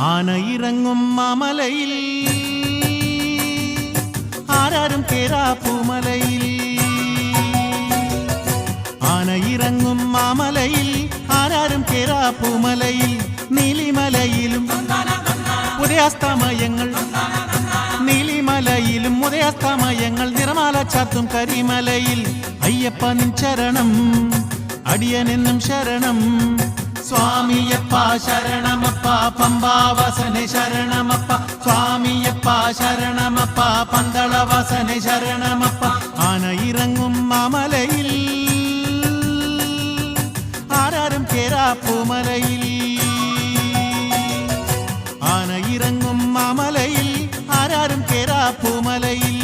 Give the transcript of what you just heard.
ആന ഇറങ്ങും മാമലയിൽ. ആരാരും കേരാപ്പൂമലയിൽ ആന ഇറങ്ങും മാമലയിൽ. ആരാരും കേരാപ്പൂമലയിൽ നീലിമലയിലും ഉദയാസ്തമയങ്ങൾ. നീലിമലയിലും ഉദയാസ്തമയങ്ങൾ. നിറമാല ചാത്തും കരിമലയിൽ. അയ്യപ്പ നിൻ അടിയനെന്നും ശരണം. സ്വാമിയപ്പ ശരണമപ്പ പമ്പാവസനെ ശരണമപ്പ സ്വാമിയപ്പ ശരണമപ്പ പന്തളവസനെ ശരണമപ്പ. ആന ഇറങ്ങും മാമലയിൽ ആരാരും കേരാപ്പൂമലയിൽ ആന ഇറങ്ങും മാമലയിൽ ആരാരും കേരാപ്പൂമലയിൽ